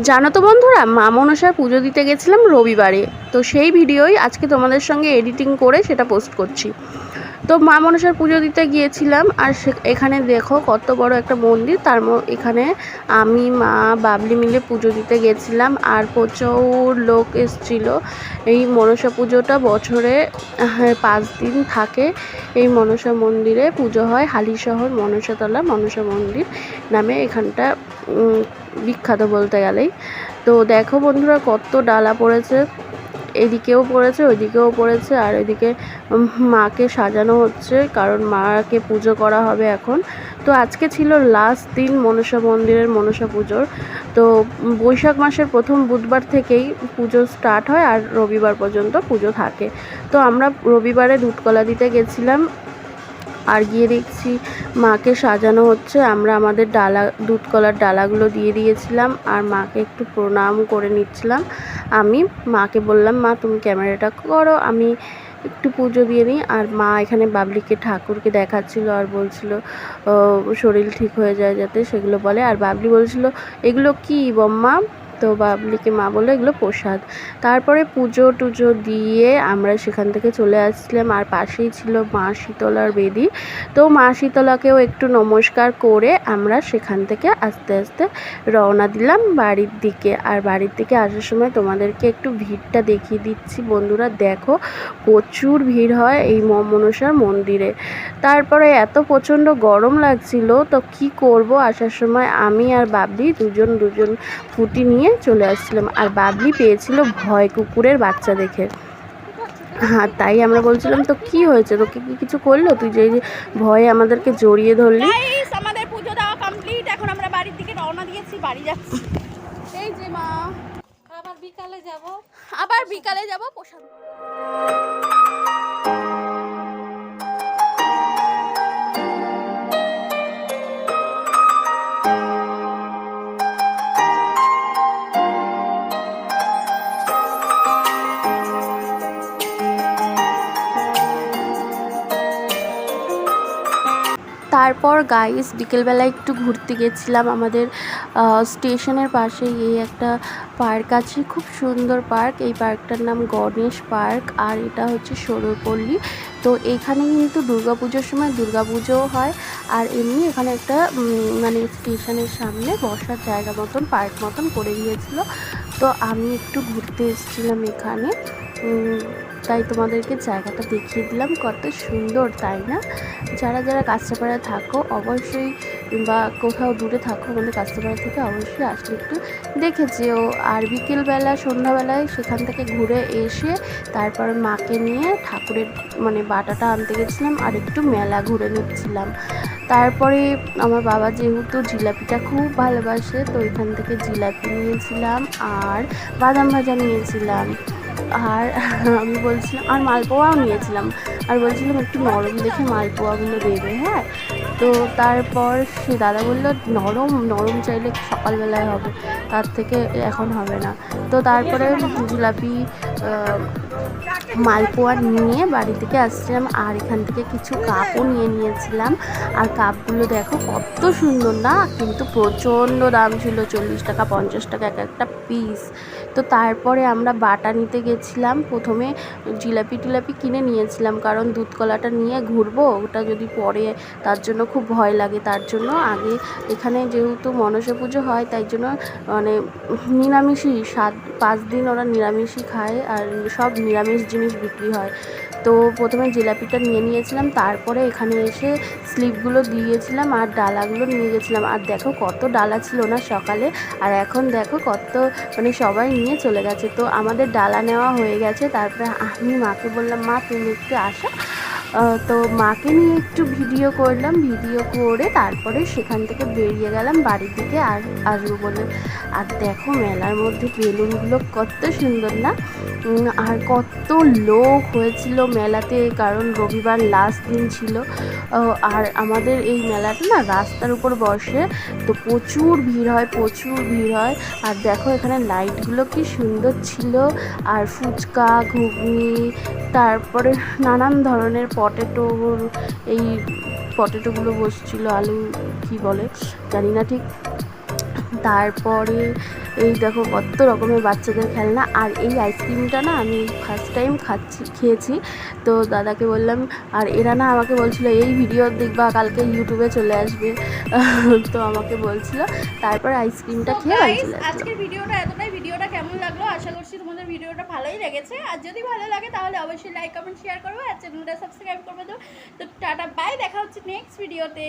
জানো তো বন্ধুরা, মা মনসার পুজো দিতে গেছিলাম রবিবারে। তো সেই ভিডিওই আজকে তোমাদের সঙ্গে এডিটিং করে সেটা পোস্ট করছি। তো মা মনসার পুজো দিতে গিয়েছিলাম, আর এখানে দেখো কত বড় একটা মন্দির, তার এখানে আমি, মা, বাবলি মিলে পুজো দিতে গেছিলাম আর প্রচুর লোক এসছিল। এই মনসা পুজোটা বছরে পাঁচ দিন থাকে। এই মনসা মন্দিরে পুজো হয় হালিশহর মনসাতলা মনসা মন্দির নামে এখানটা বিখ্যাত বলতে গেলেই। তো দেখো বন্ধুরা কত ডালা পড়েছে। এদিকেও পড়েছে, ওইদিকেও পড়েছে, আর এদিকে মাকে সাজানো হচ্ছে, কারণ মাকে পুজো করা হবে এখন। তো আজকে ছিল লাস্ট দিন মনসা মন্দিরের মনসা পুজোর। তো বৈশাখ মাসের প্রথম বুধবার থেকেই পুজো স্টার্ট হয়, আর রবিবার পর্যন্ত পুজো থাকে। তো আমরা রবিবারে দুধকলা দিতে গেছিলাম আর গিয়ে দেখছি মাকে সাজানো হচ্ছে। আমরা আমাদের ডালা দুধ কলার ডালাগুলো দিয়ে দিয়েছিলাম আর মাকে একটু প্রণাম করে নিচ্ছিলাম। আমি মাকে বললাম, মা, তুমি ক্যামেরাটা করো, আমি একটু পুজো দিয়ে নিই। আর মা এখানে বাবলিকে, ঠাকুরকে দেখাচ্ছিল আর বলছিল শরীর ঠিক হয়ে যায় যাতে, সেগুলো বলে। আর বাবলি বলছিল, এগুলো কি, বম্মা? তো বাবলিকে মা বলল, এগুলো প্রসাদ। তারপরে পুজো টুজো দিয়ে আমরা সেখান থেকে চলে আসছিলাম। আর পাশেই ছিল মা শীতলার বেদি। তো মা শীতলাকেও একটু নমস্কার করে আমরা সেখান থেকে আস্তে আস্তে রওনা দিলাম বাড়ির দিকে। আর বাড়ির দিকে আসার সময় তোমাদেরকে একটু ভিড়টা দেখিয়ে দিচ্ছি। বন্ধুরা, দেখো প্রচুর ভিড় হয় এই ম- মনসার মন্দিরে। তারপরে এত প্রচণ্ড গরম লাগছিল, তো কি করব? আসার সময় আমি আর বাবলি দুজন দুজন ফুটি নিয়ে চলে আসছিলাম আর বাবলি পেয়েছিল ভয় কুকুরের বাচ্চা দেখে। হ্যাঁ তাই আমরা বলছিলাম তো কি হয়েছে? তোকে কি কিছু করল? তুই যে ভয়ে আমাদেরকে জড়িয়ে ধরলি? আমাদের পুজো দেওয়া কমপ্লিট এখন আমরা বাড়ির দিকে রওনা দিয়েছি বাড়ি যাচ্ছি। এই যে মা আবার বিকালে যাব। আবার বিকালে যাব প্রসাদ। তারপর গাইস বিকেলবেলা একটু ঘুরতে গেছিলাম আমাদের স্টেশনের পাশে, এই একটা পার্ক আছে, খুব সুন্দর পার্ক, এই পার্কটার নাম গণেশ পার্ক, আর এটা হচ্ছে সরুরপল্লী তো এখানে কিন্তু দুর্গাপুজোর সময় দুর্গাপুজোও হয়, আর এমনি এখানে একটা মানে স্টেশনের সামনে বসার জায়গা মতন, পার্ক মতন করে দিয়েছিল। তো আমি একটু ঘুরতে এসেছিলাম এখানে। তাই তোমাদেরকে জায়গাটা দেখিয়ে দিলাম। কত সুন্দর, তাই না? যারা যারা কাঁচরাপাড়ায় থাকো, অবশ্যই বা কোথাও দূরে থাকো আমাদের কাঁচরাপাড়া থেকে অবশ্যই আসলে একটু দেখে যেও। আর বিকেলবেলা, সন্ধ্যাবেলায় সেখান থেকে ঘুরে এসে তারপরে মাকে নিয়ে ঠাকুরের মানে বাটাটা আনতে গেছিলাম আর একটু মেলা ঘুরে নিচ্ছিলাম। তারপরে আমার বাবা যেহেতু জিলাপিটা খুব ভালোবাসে, তো এখান থেকে জিলাপি নিয়েছিলাম আর বাদাম ভাজা নিয়েছিলাম। আর আমি বলছিলাম আর মালপোয়াও নিয়েছিলাম। আর বলছিলাম একটু নরম দেখে মালপোয়াগুলো দেবে হ্যাঁ? তো তারপর সে দাদা বলল নরম নরম চাইলে সকালবেলায় হবে তার থেকে এখন হবে না। তো তারপরে জিলাপি মালপোয়া নিয়ে বাড়ি থেকে আসছিলাম আর এখান থেকে কিছু কাপও নিয়ে নিয়েছিলাম। আর কাপগুলো দেখো কত সুন্দর না? কিন্তু প্রচণ্ড দাম ছিল, চল্লিশ টাকা, পঞ্চাশ টাকা এক একটা পিস তো তারপরে আমরা বাটা নিতে গেছিলাম। প্রথমে জিলাপি টিলাপি কিনে নিয়েছিলাম, কারণ দুধ কলাটা নিয়ে ঘুরবো, ওটা যদি পরে তার জন্য খুব ভয় লাগে। তার জন্য আগে এখানে যেহেতু মনসা পুজো হয়, তাই জন্য মানে নিরামিষই, সাত, পাঁচ দিন ওরা নিরামিষই খায়। আর সব নিরামিষ জিনিস বিক্রি হয়। তো প্রথমে জিলাপিটা নিয়ে নিয়েছিলাম, তারপরে এখানে এসে স্লিপগুলো দিয়েছিলাম আর ডালাগুলো নিয়ে গেছিলাম। আর দেখো কত ডালা ছিল না সকালে, আর এখন দেখো কত মানে সবাই নিয়ে চলে গেছে। তো আমাদের ডালা নেওয়া হয়ে গেছে, তারপরে আমি মাকে বললাম, মা, তুমি একটু আসো। তো মাকে নিয়ে একটু ভিডিও করলাম, ভিডিও করে তারপরে সেখান থেকে বেরিয়ে গেলাম বাড়ির দিকে আর আসব বলে। আর দেখো মেলার মধ্যে বেলুনগুলো কত সুন্দর না? আর কত লোক হয়েছিল মেলাতে, কারণ রবিবার লাস্ট দিন ছিল। আর আমাদের এই মেলাটা না রাস্তার উপর বসে তো প্রচুর ভিড় হয়, প্রচুর ভিড় হয়। আর দেখো এখানে লাইটগুলো কি সুন্দর ছিল। আর ফুচকা, ঘুগনি তারপরে নানান ধরনের পটেটো এই পটেটোগুলো বসছিল আলু কি বলে জানি না ঠিক। তারপরে এই দেখো কত রকমের বাচ্চাদের খেলনা। আর এই আইসক্রিমটা না আমি ফার্স্ট টাইম খাচ্ছি খেয়েছি। তো দাদাকে বললাম আর এরা না আমাকে বলছিল এই ভিডিও দেখবা কালকে ইউটিউবে চলে আসবে। তো আমাকে বলছিল তারপর আইসক্রিমটা খেয়ে চলে আজকের ভিডিওটা এতটাই। ভিডিওটা কেমন লাগল? আশা করছি তোমাদের ভিডিওটা ভালোই লেগেছে। আর যদি ভালো লাগে তাহলে অবশ্যই লাইক কমেন্ট শেয়ার করবে। আর চ্যানেলটা সাবস্ক্রাইব করবে তো। তো টাটা বাই দেখা হচ্ছে নেক্সট ভিডিওতে